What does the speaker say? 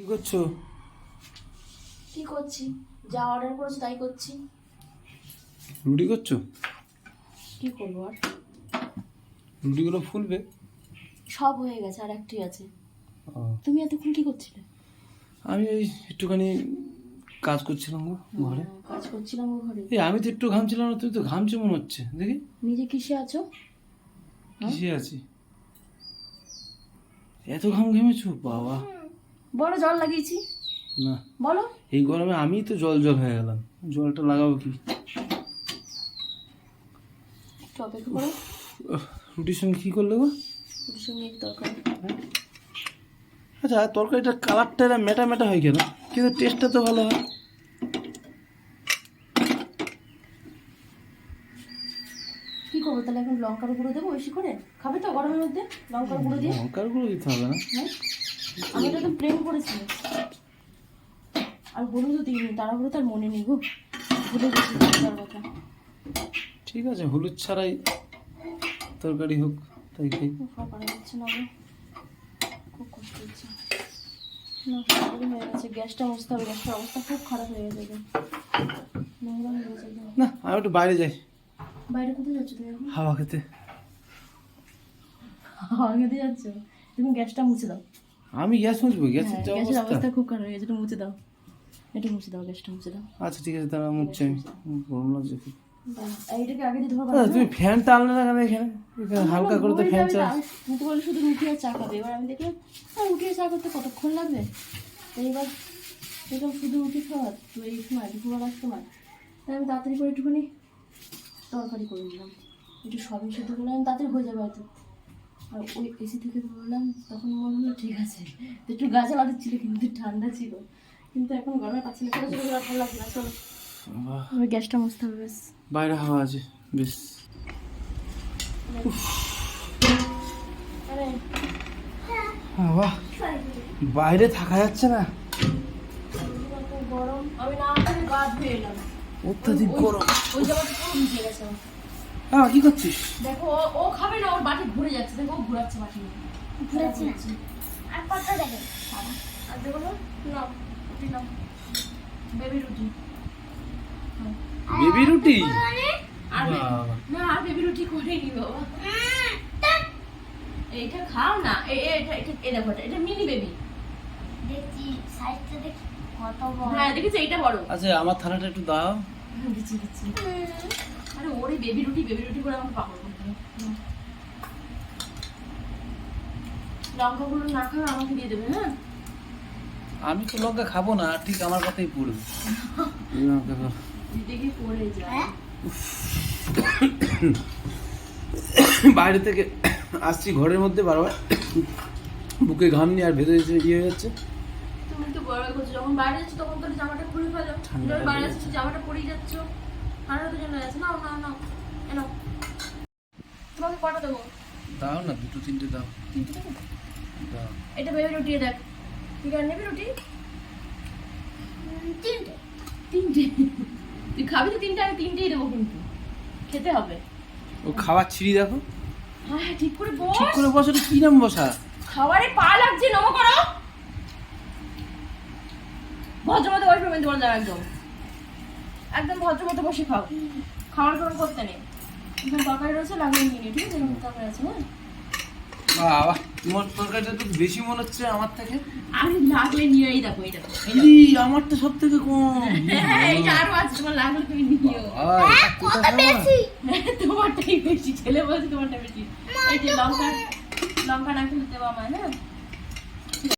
কি করছ? কি করছি? যা অর্ডার করেছি তাই করছি। রুটি করছ? কি করব আর? রুটিগুলো ফুলবে। সব হয়ে গেছে আর একটি আছে। তুমি এতক্ষণ কি করছিলে? আমি ওই একটুখানি কাজ করছিলাম গো ঘরে। কাজ করছিলাম ও ঘরে। এই আমি তো একটু ঘামছিলাম না তুই তো ঘামছে মনে হচ্ছে। দেখি। নিজে কিসে আছো? কিসে আছি? এত ঘাম ঘেমেছো? বাবা। বলো জল লাগিয়েছি। না। বলো। এই গরমে আমি তো জল জল হয়ে গেলাম। জলটা লাগাবো কি? রুটির সঙ্গে কি করলে গো? সঙ্গে একটু আচ্ছা তরকারিটার কালারটা এরা মেটা মেটা হয় কেন? কিন্তু টেস্টটা তো ভালো হয়। কি করব তাহলে এখন লঙ্কার গুঁড়ো দেবো বেশি করে? খাবে তো গরমের মধ্যে? লঙ্কার গুঁড়ো দিয়ে। লঙ্কার গুঁড়ো দিতে হবে না। হ্যাঁ। আমি তো একদম প্লেন করেছি। আর হলুদও দিইনি তাড়াহুড়ো তার মনে নেই গো। গেছি তার কথা। ঠিক আছে হলুদ ছাড়াই তরকারি হোক তাই খাই। যাচ্ছে না গো। খুব কষ্ট হচ্ছে। না হয়ে গেছে গ্যাসটা গ্যাসটার অবস্থা খুব খারাপ হয়ে গেছে নোংরা হয়ে গেছে না আমি একটু বাইরে যাই। বাইরে কোথায় যাচ্ছ তুমি এখন? হাওয়া খেতে। হাওয়া খেতে যাচ্ছ? তুমি গ্যাসটা মুছে দাও। আমি গ্যাস মুছবো গ্যাসের হ্যাঁ, যা গ্যাসের অবস্থা। অবস্থা খুব খারাপ হয়ে গেছে মুছে দাও। এটা মুছে দাও গ্যাসটা মুছে দাও। আচ্ছা ঠিক আছে তাহলে মুছছি। আমি গরম লাগছে খুব। আর তুমি ফ্যানটা আনলে না কেন এখানে? হালকা করে তো ফ্যান চালাচ্ছি তুমি তো বলে শুধু রুটি আর চা খাবে। এবার আমি দেখলাম হ্যাঁ রুটি আর চা করতে কতক্ষণ লাগবে? তো এবার শুধু রুটি খাওয়া। তো এই সময় দুপুরবেলার সময়। তাই আমি তাড়াতাড়ি করে একটুখানি তরকারি করে নিলাম। একটু সবই সেদ্ধ করলাম তাড়াতাড়ি হয়ে যাবে হয়তো। আর ওই এসি থেকে বললাম তখন মনে হলো ঠিক আছে। একটু গাছ আলাদা ছিল কিন্তু ঠান্ডা ছিল। কিন্তু এখন গরমে পাচ্ছি না চলো চলো চলো, ভালো লাগছে না চলো। গ্যাসটা মুছতে হবে বেশ বাইরে হাওয়া আছে বেশ। বাইরে থাকা যাচ্ছে না। অত্যাধিক গরম। ওই জায়গাটা পুরো ভিজে গেছে। হ্যাঁ কি করছিস? দেখো ও- খাবে না ওর বাটি ঘুরে যাচ্ছে। দেখো ও ঘুরাচ্ছে বাটি ঘুরাচ্ছে আর পাতা দেখে আর দেখো নাও রুটি নাও বেবি রুটি। বেবি রুটি? আর। না আর বেবি রুটি করে নি বাবা? এইটা খাও না। এ এটা এটা এই দেখো এটা- এটা মিনি বেবি। দেখছি সাইজটা দেখি কত বড়। হ্যাঁ দেখেছ? এইটা বড়। আচ্ছা আমার থালাটা একটু দাও। হ্যাঁ, দিচ্ছি দিচ্ছি আরে ওরে বেবি রুটি বেবি রুটি করে আমাকে পাগল করতে লঙ্কাগুলো না খাবে আমাকে দিয়ে দেবে হ্যাঁ? আমি তো লঙ্কা খাব না ঠিক আমার কথাই পড়বে। খাও। পড়ে যায়। হ্যাঁ? বাইরে থেকে আসছি ঘরের মধ্যে বারবার। বুকে ঘাম নিয়ে আর ভেতরে ইয়ে হয়ে যাচ্ছে। তুমি তো বড় করছ যখন বাইরে যাচ্ছ তখন তো জামাটা খুলে ফেলো। যখন বাইরে যাচ্ছ জামাটা পরেই যাচ্ছ। ঠান্ডা তো জন্য যাচ্ছে নাও নাও নাও। এনো তোমাকে কটা দেবো? দাও না দুটো তিনটে দাও। তিনটে দেবো? দাও। এটা ভেবে রুটি দেখ। তুই আর নেবি রুটি? তিনটে। তিনটে? তুই খাবি তো তিনটে আমি তিনটেই দেবো কিন্তু। খেতে হবে। ও খাবার ছিঁড়ি দেখো। হ্যাঁ হ্যাঁ, ঠিক করে বস। ঠিক করে বসে কি নাম বসা? খাবারে পা লাগছে নমো করো। ভদ্রমতো বসবে আমি তোমার দাও একদম। একদম ভদ্রমতো বসে খাও। খাওয়ার কোনো করতে নেই। এখানে তরকারি রয়েছে লাগিয়ে নিয়ে নিই ঠিক আছে? তরকারি আছে হ্যাঁ? বাবা তোমার তরকারিটা তো বেশি মনে হচ্ছে আমার থেকে। লাগলে নিয়ে এই দেখো এই সব থেকে কম। হ্যাঁ এইটা আরও আছে তোমার লাগলে তুমি নিও? হ্যাঁ, তোমারটাই বেশি ছেলে বলছে তোমারটা বেশি। এই যে লঙ্কা লঙ্কা না খেলে দেবো হ্যাঁ?